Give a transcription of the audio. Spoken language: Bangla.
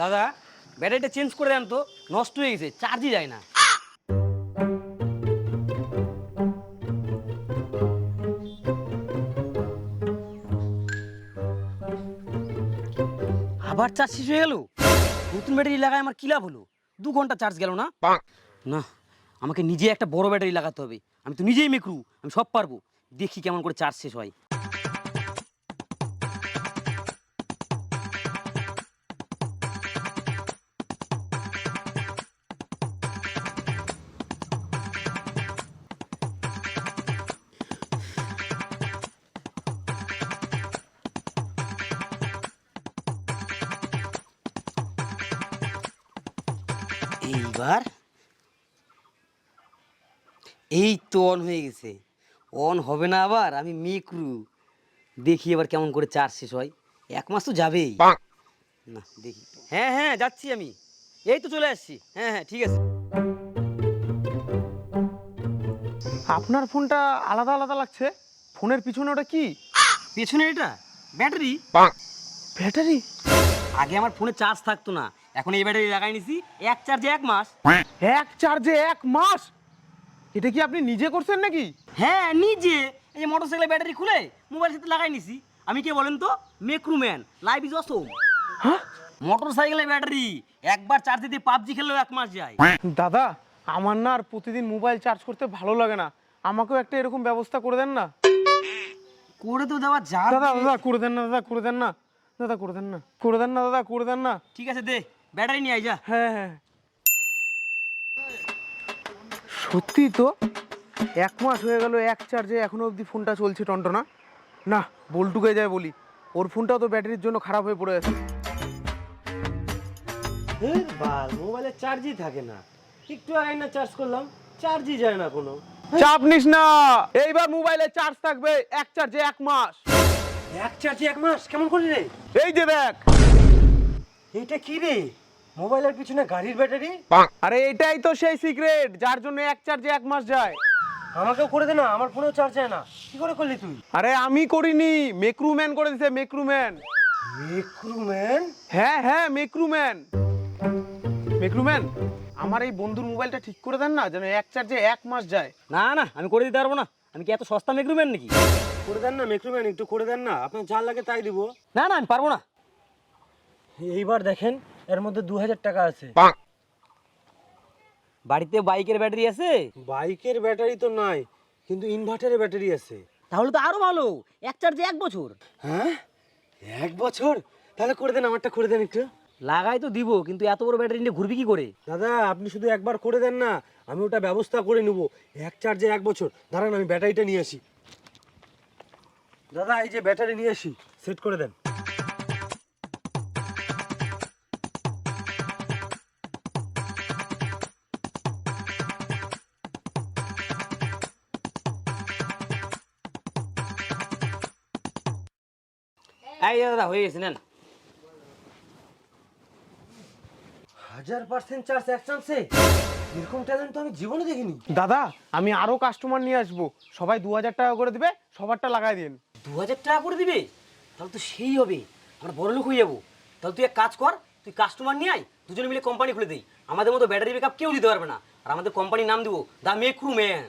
দাদা ব্যাটারিটা চেঞ্জ করে দেন তো নষ্ট হয়ে গেছে চার্জই যায় না। আবার চার্জ শেষ হয়ে গেল? নতুন ব্যাটারি লাগায় আমার কি লাভ হলো? দু ঘণ্টা চার্জ গেল না? না আমাকে নিজে একটা বড় ব্যাটারি লাগাতে হবে। আমি তো নিজেই মেকরু আমি সব পারব। দেখি কেমন করে চার্জ শেষ হয়। এইবার এই তো অন হয়ে গেছে। অন হবে না আবার আমি মিক্রু দেখি এবার কেমন করে চার্জ শেষ হয়। এক মাস তো যাবেই। না দেখি। হ্যাঁ হ্যাঁ যাচ্ছি আমি। এই তো চলে আসছি। হ্যাঁ হ্যাঁ ঠিক আছে। আপনার ফোনটা আলাদা আলাদা লাগছে। ফোনের পিছনে ওটা কি? পেছনে এটা? ব্যাটারি? ব্যাটারি? আগে আমার ফোনে চার্জ থাকতো না। এখন এই ব্যাটারি লাগাই নিছি এক চার্জে এক মাস। এক চার্জে এক মাস? এটা কি আপনি নিজে করছেন নাকি? হ্যাঁ নিজে। এই যে মোটরসাইকেলের ব্যাটারি খুলে মোবাইল সাথে লাগাই নিছি। আমি কে বলেন তো? মেক্রু ম্যান লাইফ ইজ অসম। হ্যাঁ? মোটরসাইকেলের ব্যাটারি একবার চার্জ দিতে পাবজি খেললেও এক মাস যায়। দাদা আমার না আর প্রতিদিন মোবাইল চার্জ করতে ভালো লাগে না। আমাকেও একটা এরকম ব্যবস্থা করে দেন না। করে তো দেওয়া যা দাদা দাদা করে দেন না দাদা করে দেন না। দাদা করে দেন না। করে দেন না দাদা করে দেন না। ঠিক আছে দে। ব্যাটারি নিয়ে আই যা। হ্যাঁ হ্যাঁ। সত্যি তো এক মাস হয়ে গেল এক চার্জে এখনও অবধি ফোনটা চলছে টন্টনা। না বল্টুকে যায় বলি। ওর ফোনটাও তো ব্যাটারির জন্য খারাপ হয়ে পড়ে আছে। বাল মোবাইলে চার্জই থাকে না। একটু আগে না চার্জ করলাম চার্জই যায় না কোনো। চাপ নিস না। এইবার মোবাইলে চার্জ থাকবে এক চার্জে এক মাস। এক চার্জে এক মাস? কেমন করে রে? এই যে দেখ। এইটা কি রে? মোবাইলের পিছনে গাড়ির ব্যাটারি? আরে এটাই তো সেই সিক্রেট যার জন্য এক চার্জে এক মাস যায়। আমাকেও করে দে না আমার ফোনেও চার্জ যায় না। কি করে করলি তুই? আরে আমি করিনি মেক্রুম্যান করে দিছে মেক্রুম্যান। মেক্রুম্যান? হ্যাঁ হ্যাঁ মেক্রুম্যান। মেক্রুম্যান আমার এই বন্ধুর মোবাইলটা ঠিক করে দেন না যেন এক চার্জে এক মাস যায়। না না আমি করে দিতে পারব না। আমি কি এত সস্তা মেক্রু ম্যান নাকি? করে দেন না মেক্রুম্যান একটু করে দেন না। আপনার যা লাগে তাই দিব। না না আমি পারব না। এইবার দেখেন এর মধ্যে দু হাজার টাকা আছে। বাড়িতে বাইকের ব্যাটারি আছে? বাইকের ব্যাটারি তো নাই কিন্তু ইনভার্টারের ব্যাটারি আছে। তাহলে তো আরও ভালো এক চার্জে এক বছর। হ্যাঁ? এক বছর? তাহলে করে দেন আমারটা করে দেন একটু। লাগাই তো দিব কিন্তু এত বড় ব্যাটারি নিয়ে ঘুরবি কি করে? দাদা আপনি শুধু একবার করে দেন না আমি ওটা ব্যবস্থা করে নেব। এক চার্জে এক বছর। দাঁড়ান আমি ব্যাটারিটা নিয়ে আসি। দাদা এই যে ব্যাটারি নিয়ে আসি সেট করে দেন। এই দাদা হয়ে গেছে নেন। হাজার পার্সেন্ট চার্জ এক চান্সে এরকম ট্যালেন্ট তো আমি জীবনে দেখিনি। দাদা আমি আরও কাস্টমার নিয়ে আসব। সবাই দু হাজার টাকা করে দিবে সবারটা লাগাই দিন। দু হাজার টাকা করে দিবে? তাহলে তো সেই হবে। আমরা বড় লোক হয়ে যাব। তাহলে তুই এক কাজ কর তুই কাস্টমার নিয়ে আয় দুজনে মিলে কোম্পানি খুলে দিই। আমাদের মতো ব্যাটারি ব্যাকআপ কেউ দিতে পারবে না। আর আমাদের কোম্পানির নাম দিব দ্য মেক্রু ম্যান